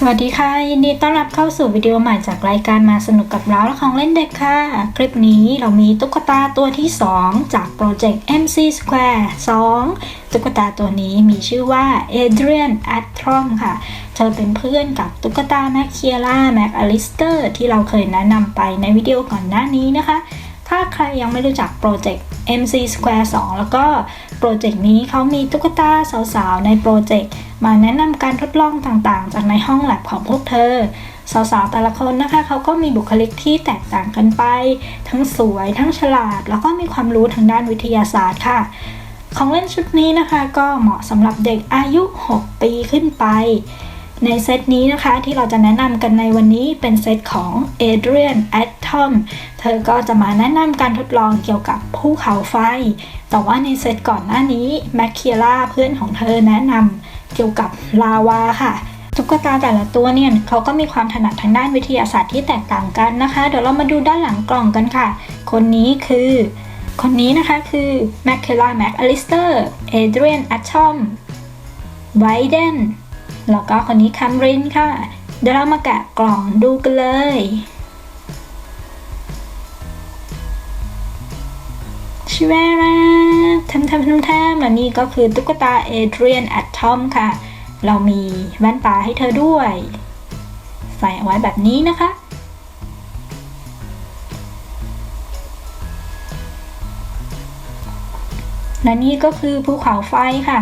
สวัสดีค่ะยินดีต้อนรับเข้าสู่วิดีโอใหม่จากรายการมาสนุกกับเราและของเล่นเด็กค่ะ คลิปนี้เรามีตุ๊กตาตัวที่ 2 จากโปรเจกต์ MC Square 2 ตุ๊กตาตัวนี้มีชื่อว่า Adrian a t r o m ค่ะ เธอเป็นเพื่อนกับตุ๊กตาแมคเคียร่าแมคอลิสเตอร์ที่เราเคยแนะนำไปในวิดีโอก่อนหน้านี้นะคะ ถ้าใครยังไม่รู้จักโปรเจกต์ MC Square 2 แล้วก็โปรเจกต์นี้เขามีตุ๊กตาสาวๆ ในโปรเจกต์ มาแนะนำการทดลองต่างๆ จากในห้องแลบของพวกเธอ สาวๆ แต่ละคนนะคะเขาก็มีบุคลิกที่แตกต่างกันไป ทั้งสวยทั้งฉลาด แล้วก็มีความรู้ทางด้านวิทยาศาสตร์ค่ะ ของเล่นชุดนี้นะคะ ก็เหมาะสำหรับเด็กอายุ 6 ปีขึ้นไป ในเซตนี้นะคะที่เราจะแนะนำกันในวันนี้เป็นเซตของ Adrian Atom เธอก็จะมาแนะนำการทดลองเกี่ยวกับภูเขาไฟ แต่ว่าในเซตก่อนหน้านี้แมคเคียร่าเพื่อนของเธอแนะนำเกี่ยวกับลาวาค่ะตุ๊กตาแต่ละตัวเนี่ยเขาก็มีความถนัดทางด้านวิทยาศาสตร์ที่แตกต่างกันนะคะ เดี๋ยวเรามาดูด้านหลังกล่องกันค่ะ คนนี้คือ คนนี้นะคะคือแมคเคล่าแมคอลิสเตอร์เอเดรียนอัชชอมไวเดน แล้วก็คนนี้คัมรินค่ะ เดี๋ยวเรามาแกะกล่องดูกันเลย ชิวาราทำทำทำทำและนี่ก็คือตุ๊กตาเอเดรียนแอตอมค่ะ เรามีแว่นตาให้เธอด้วย ใส่เอาไว้แบบนี้นะคะและนี่ก็คือภูเขาไฟค่ะ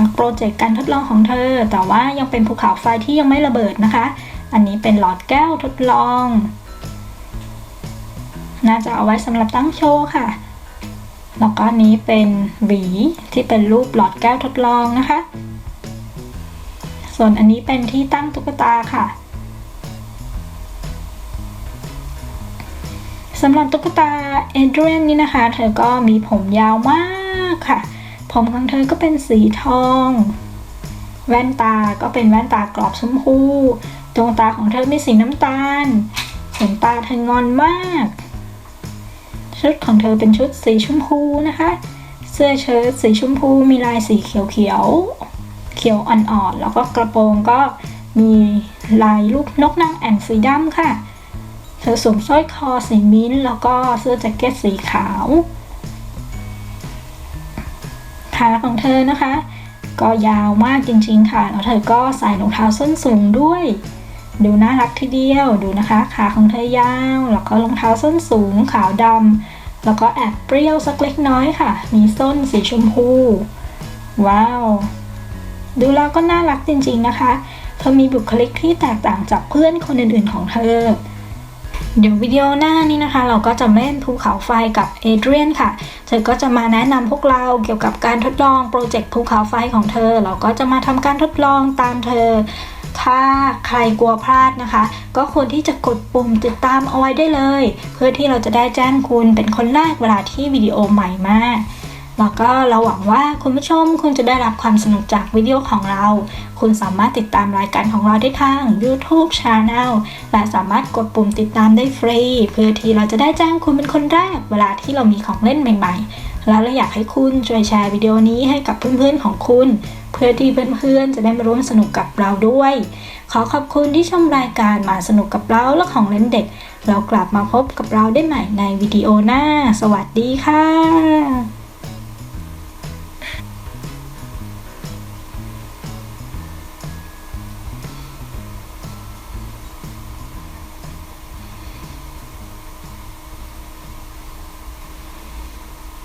จากโปรเจกต์การทดลองของเธอ แต่ว่ายังเป็นภูเขาไฟที่ยังไม่ระเบิดนะคะ อันนี้เป็นหลอดแก้วทดลอง น่าจะเอาไว้สำหรับตั้งโชว์ค่ะ แล้วก็นี้เป็นหวีที่เป็นรูปหลอดแก้วทดลองนะคะ ส่วนอันนี้เป็นที่ตั้งตุ๊กตาค่ะสำหรับตุ๊กตาเอเดรียนนี่นะคะ เธอก็มีผมยาวมากค่ะ ผมของเธอก็เป็นสีทอง แว่นตาก็เป็นแว่นตากรอบชมพูดวงตาของเธอมีสีน้ำตาลขนตาเธองอนมาก ชุดของเธอเป็นชุดสีชมพูนะคะ เสื้อเชิ้ตสีชมพูมีลายสีเขียวเขียวเขียวอ่อนๆแล้วก็กระโปรงก็มีลายรูปนกนางแอ่นสีดำค่ะ เธอสวมสร้อยคอสีมิ้นท์แล้วก็เสื้อแจ็คเก็ตสีขาว ขาของเธอนะคะ ก็ยาวมากจริงๆค่ะ แล้วเธอก็ใส่รองเท้าส้นสูงด้วย ดูน่ารักทีเดียวดูนะคะ ขาของเธอยาวแล้วก็รองเท้าส้นสูงขาวดำแล้วก็แอบเปรี้ยวสักเล็กน้อยค่ะ มีส้นสีชมพู ว้าว ดูแล้วก็น่ารักจริงๆนะคะ เธอมีบุคลิกที่แตกต่างจากเพื่อนคนอื่นๆของเธอ เดี๋ยววิดีโอหน้านี้นะคะ เราก็จะเล่นภูเขาไฟกับเอเดรียนค่ะ เธอก็จะมาแนะนำพวกเราเกี่ยวกับการทดลองโปรเจกต์ภูเขาไฟของเธอ เราก็จะมาทำการทดลองตามเธอ ถ้าใครกลัวพลาดนะคะ ก็ควรที่จะกดปุ่มติดตามเอาไว้ได้เลย เพื่อที่เราจะได้แจ้งคุณเป็นคนแรกเวลาที่วิดีโอใหม่มา แล้วก็เราหวังว่าคุณผู้ชมคุณจะได้รับความสนุกจากวิดีโอของเรา คุณสามารถติดตามรายการของเราได้ทาง YouTube Channel และสามารถกดปุ่มติดตามได้ฟรี เพื่อที่เราจะได้แจ้งคุณเป็นคนแรก เวลาที่เรามีของเล่นใหม่ ๆ แล้วเราอยากให้คุณช่วยแชร์วิดีโอนี้ให้กับเพื่อนๆของคุณ เพื่อที่เพื่อนๆจะได้มาร่วมสนุกกับเราด้วย ขอขอบคุณที่ชมรายการมาสนุกกับเราและของเล่นเด็ก เรากลับมาพบกับเราได้ใหม่ในวิดีโอหน้า สวัสดีค่ะ